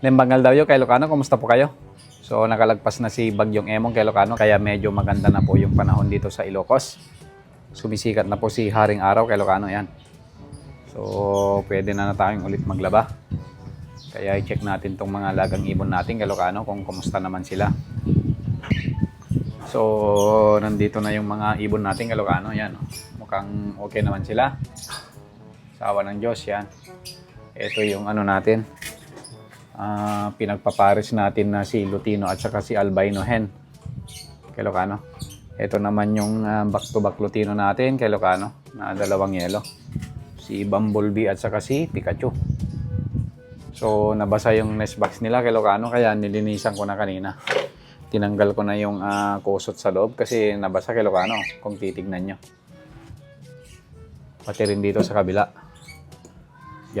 Limbangal daw yun kay Ilocano. Kumusta po kayo? So nakalagpas na si Bagyong Emong kay Ilocano kaya medyo maganda na po yung panahon dito sa Ilocos. Sumisikat na po si Haring Araw kay Ilocano yan. So pwede na na tayong ulit maglaba. Kaya i-check natin tong mga lagang ibon natin kay Ilocano kung kumusta naman sila. So nandito na yung mga ibon natin kay Ilocano yan. Mukhang okay naman sila. Sa awa ng Diyos yan. Ito yung ano natin. Ah, pinagpapares natin na si Lutino at saka si Albino Hen. Kay Locano. Ito naman yung ah, back-to-back Lutino natin kay Locano na dalawang yelo. Si Bumblebee at saka si Pikachu. So, nabasa yung nest box nila kay Locano kaya nilinisan ko na kanina. Tinanggal ko na yung ah, kusot sa loob kasi nabasa kay Locano kung titignan nyo. Pati rin dito sa kabila.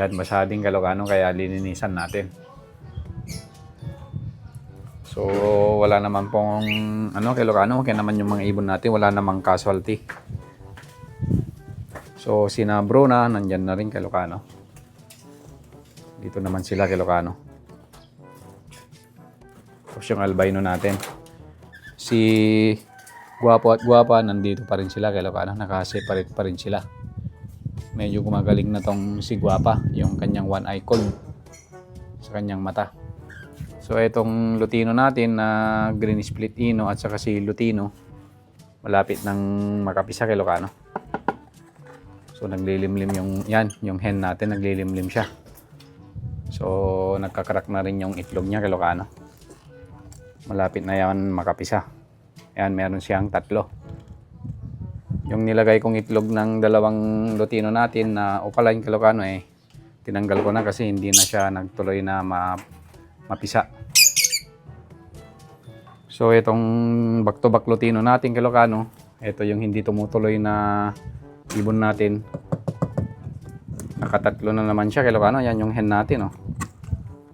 Yan, basa din kay Locano kaya lininisan natin. So, wala naman pong ano, kay Locano, kaya naman yung mga ibon natin, wala namang casualty. So, sina Bruna, nandyan na rin kay Locano. Dito naman sila kay Locano. Tapos yung albino natin. Si Guwapo at Guwapa, nandito pa rin sila kay Locano. Nakaseparate pa rin sila. Medyo gumagaling na tong si Guwapa, yung kanyang one eye cold sa kanyang mata. So itong Lutino natin na green split ino at saka si Lutino malapit ng makapisa kay Locano. So naglilimlim yung yan, yung hen natin naglilimlim siya. So nagkakarak na rin yung itlog niya kay. Malapit na yan makapisa. Yan, meron siyang tatlo. Yung nilagay kong itlog ng dalawang Lutino natin na opaline kay eh, tinanggal ko na kasi hindi na siya nagtuloy na ma mapisa. So itong back to back Lutino natin kay Locano, ito yung hindi tumutuloy na ibon natin. Nakatatlo na naman siya kay Locano, yan yung hen natin oh.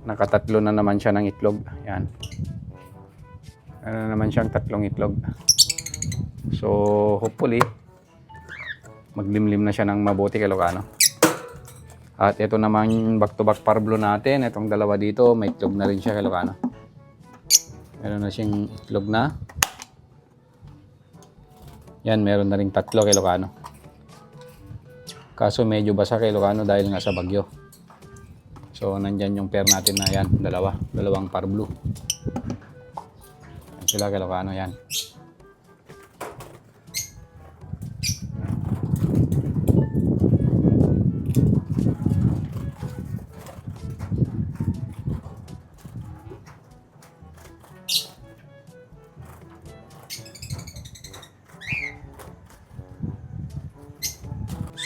Nakatatlo na naman siya ng itlog, yan. Ano na naman siyang tatlong itlog. So hopefully maglimlim na siya ng mabuti kay Locano. At ito naman back to back parblo natin. Itong dalawa dito, may itlog na rin siya kay Locano. Meron na siyang itlog na. Yan, meron na rin tatlo kay Locano. Kaso medyo basa kay Locano dahil nga sa bagyo. So, nandyan yung pair natin na yan. Dalawa. Dalawang parblo. Yan sila kay Locano yan.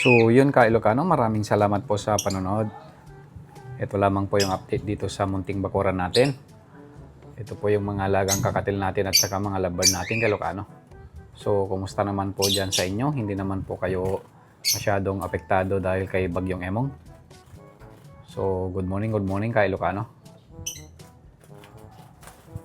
So, yun ka Ilocano, maraming salamat po sa panonood. Ito lamang po yung update dito sa munting bakuran natin. Ito po yung mga lagang kakatil natin at saka mga labar natin kay Ilocano. So, kumusta naman po dyan sa inyo? Hindi naman po kayo masyadong apektado dahil kay Bagyong Emong. So, good morning, good morning kay Ilocano.